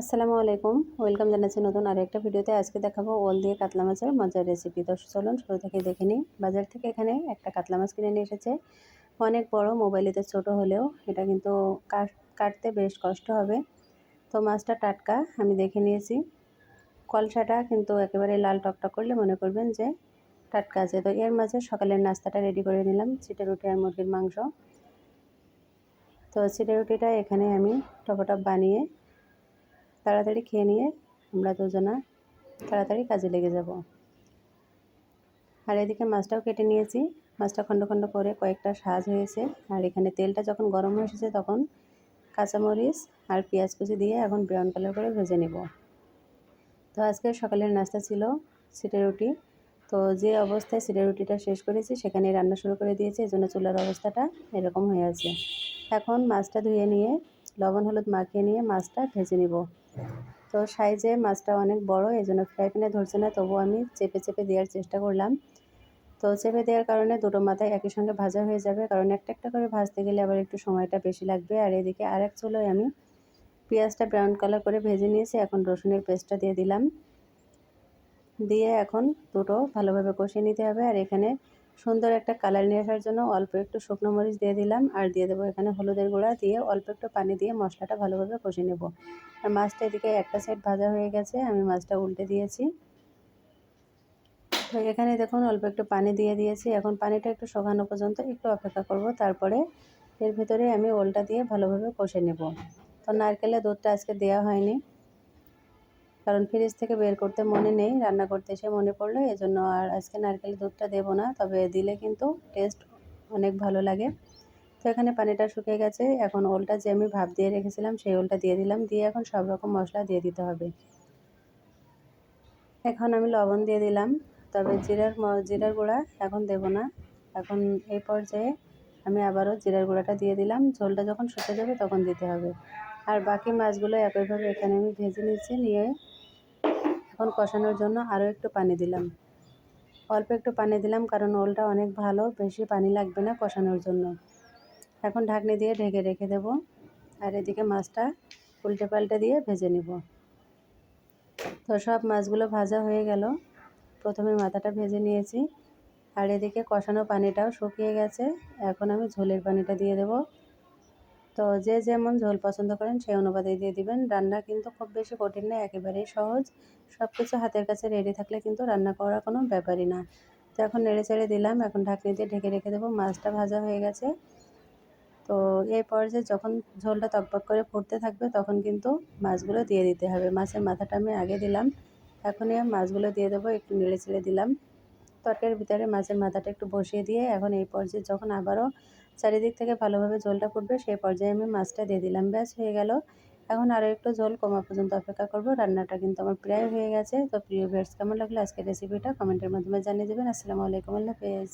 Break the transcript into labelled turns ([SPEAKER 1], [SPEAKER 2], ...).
[SPEAKER 1] আসসালামু আলাইকুম। ওয়েলকাম জানাচ্ছি নতুন আর একটা ভিডিওতে। আজকে দেখাবো ওল দিয়ে কাতলা মাছের মজার রেসিপি তো চলুন, শুরু থেকে দেখে নিই। বাজার থেকে এখানে একটা কাতলা মাছ কিনে নিয়ে এসেছে। অনেক বড় মোবাইলেতে ছোট হলেও এটা কিন্তু কাটতে বেশ কষ্ট হবে। তো মাছটা টাটকা, আমি দেখে নিয়েছি। কলসাটা কিন্তু একেবারে লাল টকটক করলে মনে করবেন যে টাটকা আছে। তো এর মাঝে সকালের নাস্তাটা রেডি করে নিলাম চিটে রুটি আর মুরগির মাংস। তো চিটে রুটিটা এখানে আমি টপটপ বানিয়ে তাড়াতাড়ি খেয়ে নিয়ে আমরা দুজনা তাড়াতাড়ি কাজে লেগে যাব। আর এদিকে মাছটাও কেটে নিয়েছি। মাছটা খণ্ড খণ্ড করে কয়েকটা সাজ হয়েছে। আর এখানে তেলটা যখন গরম হয়ে এসেছে তখন কাঁচামরিচ আর পেঁয়াজ কুচি দিয়ে এখন ব্রাউন কালার করে ভেজে নেব। তো আজকে সকালের নাস্তা ছিল সিটে রুটি। তো যে অবস্থায় সিটে রুটিটা শেষ করেছি সেখানে রান্না শুরু করে দিয়েছি। এই জন্য চুলার অবস্থাটা এরকম হয়ে আছে। এখন মাছটা ধুয়ে নিয়ে লবণ হলুদ মাখিয়ে নিয়ে মাছটা ভেজে নিব। তো সাইজে মাছটা অনেক বড়, এই জন্য ফ্রাই প্যানে ধরছে না তবু আমি চেপে চেপে দেওয়ার চেষ্টা করলাম। তো চেপে দেওয়ার কারণে দুটো মাথায় একই সঙ্গে ভাজা হয়ে যাবে, কারণ একটা একটা করে ভাজতে গেলে আবার একটু সময়টা বেশি লাগবে। আর এদিকে আরেক চুলোয় আমি পেঁয়াজটা ব্রাউন কালার করে ভেজে নিয়েছি, এখন রসুনের পেস্টটা দিয়ে দিলাম। দিয়ে এখন দুটো ভালোভাবে কষিয়ে নিতে হবে, আর এখানে সুন্দর একটা কালার নিয়ে আসার জন্য অল্প একটু শুকনো মরিচ দিয়ে দিলাম আর দিয়ে দেবো এখানে হলুদের গুঁড়া দিয়ে অল্প একটু পানি দিয়ে মশলাটা ভালোভাবে কষে নেব। আর মাছটা এদিকে একটা সাইড ভাজা হয়ে গেছে, আমি মাছটা উল্টে দিয়েছি। তো এখানে দেখুন অল্প একটু পানি দিয়ে দিয়েছি, এখন পানিটা একটু শোকানো পর্যন্ত একটু অপেক্ষা করব, তারপরে এর ভিতরে আমি ওলটা দিয়ে ভালোভাবে কষে নেব। তো নারকেলের দুধটা আজকে দেওয়া হয়নি। কারণ ফ্রিজ থেকে বের করতে মনে নেই, রান্না করতে এসে মনে পড়ল, এজন্য আর আজকে নারকেল দুধটা দেবো না, তবে দিলে কিন্তু টেস্ট অনেক ভালো লাগে। তো এখানে পানিটা শুকিয়ে গেছে, এখন ওলটা যে আমি ভাপ দিয়ে রেখেছিলাম, সেই ওলটা দিয়ে দিলাম, দিয়ে এখন সব রকম মশলা দিয়ে দিতে হবে। এখন আমি লবণ দিয়ে দিলাম, তবে জিরার জিরার গুঁড়া এখন দেব না। এখন এই পর্যায়ে আমি আবারও জিরার গুঁড়াটা দিয়ে দিলাম, ঝোলটা যখন শুকে যাবে তখন দিতে হবে। আর বাকি মাছগুলো একইভাবে এখানে আমি ভেজে নিচ্ছি নিয়ে এখন কষানোর জন্য আরও একটু পানি দিলাম। অল্প একটু পানি দিলাম কারণ ওলটা অনেক ভালো, বেশি পানি লাগবে না কষানোর জন্য। এখন ঢাকনি দিয়ে ঢেকে রেখে দেব আর এদিকে মাছটা উল্টে পাল্টে দিয়ে ভেজে নিব। তো সব মাছগুলো ভাজা হয়ে গেল। প্রথমে মাথাটা ভেজে নিয়েছি আর এদিকে কষানো পানিটাও শুকিয়ে গেছে। এখন আমি ঝোলের পানিটা দিয়ে দেবো। তো যে যেমন ঝোল পছন্দ করেন, সেই অনুপাতে দিয়ে দিবেন। রান্না কিন্তু খুব বেশি কঠিন না একেবারেই সহজ। সব কিছু হাতের কাছে রেডি থাকলে কিন্তু রান্না করা কোনো ব্যাপারই না। তো এখন নেড়ে চেড়ে দিলাম, এখন ঢাকনি দিয়ে ঢেকে রেখে দেবো, মাছটা ভাজা হয়ে গেছে। তো এই পর্যায়ে যখন ঝোলটা তকবক করে ফুটতে থাকবে, তখন কিন্তু মাছগুলো দিয়ে দিতে হবে। মাছের মাথাটা আমি আগে দিলাম, এখনই মাছগুলো দিয়ে দেবো, একটু নেড়ে চেড়ে দিলাম। তরকারির ভিতরে মাছের মাথাটা একটু বসিয়ে দিয়ে এখন এই পর্যায়ে যখন আবারও চারিদিক থেকে ভালোভাবে ঝোলটা ফুটবে, সেই পর্যায়ে আমি মাছটা দিয়ে দিলাম। ব্যাস, হয়ে গেল। এখন আরও একটু ঝোল কমা পর্যন্ত অপেক্ষা করব। রান্নাটা কিন্তু আমার প্রায় হয়ে গেছে। তো প্রিয় ভিউয়ার্স কেমন লাগল আজকের রেসিপিটা কমেন্টের মাধ্যমে জানিয়ে দেবেন। আসসালামু আলাইকুম, আল্লাহ হাফেজ।